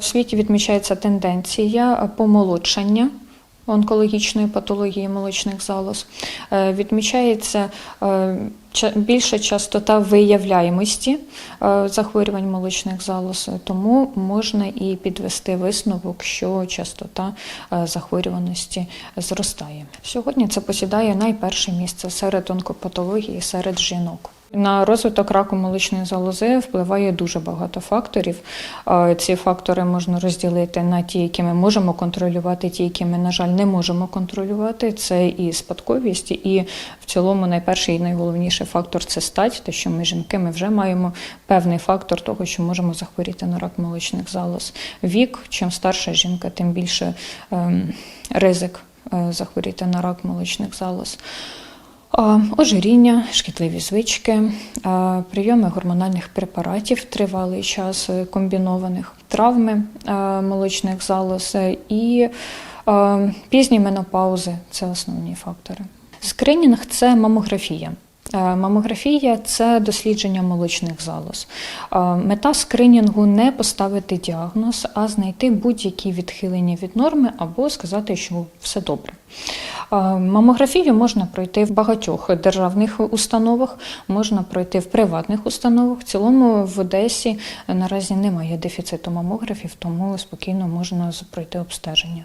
В світі відмічається тенденція помолодшання онкологічної патології молочних залоз. Е, Відмічається е, більша частота виявляємості е, захворювань молочних залоз, тому можна і підвести висновок, що частота захворюваності зростає. Сьогодні це посідає найперше місце серед онкопатології серед жінок. На розвиток раку молочної залози впливає дуже багато факторів. Ці фактори можна розділити на ті, які ми можемо контролювати, ті, які ми, на жаль, не можемо контролювати. Це і спадковість, і в цілому найперший і найголовніший фактор це стать, те, що ми жінки, ми вже маємо певний фактор того, що можемо захворіти на рак молочних залоз. Вік, чим старша жінка, тим більше ем, ризик е, захворіти на рак молочних залоз. Ожиріння, шкідливі звички, прийоми гормональних препаратів тривалий час е, комбінованих, травми е, молочних залоз е, і пізні менопаузи це основні фактори. Скринінг це мамографія. Е, Мамографія це дослідження молочних залоз. Е, Мета скринінгу не поставити діагноз, а знайти будь-які відхилення від норми або сказати, що все добре. Е, Мамографію можна пройти в багатьох державних установах, можна пройти в приватних установах. В цілому в Одесі наразі немає дефіциту мамографів, тому спокійно можна пройти обстеження.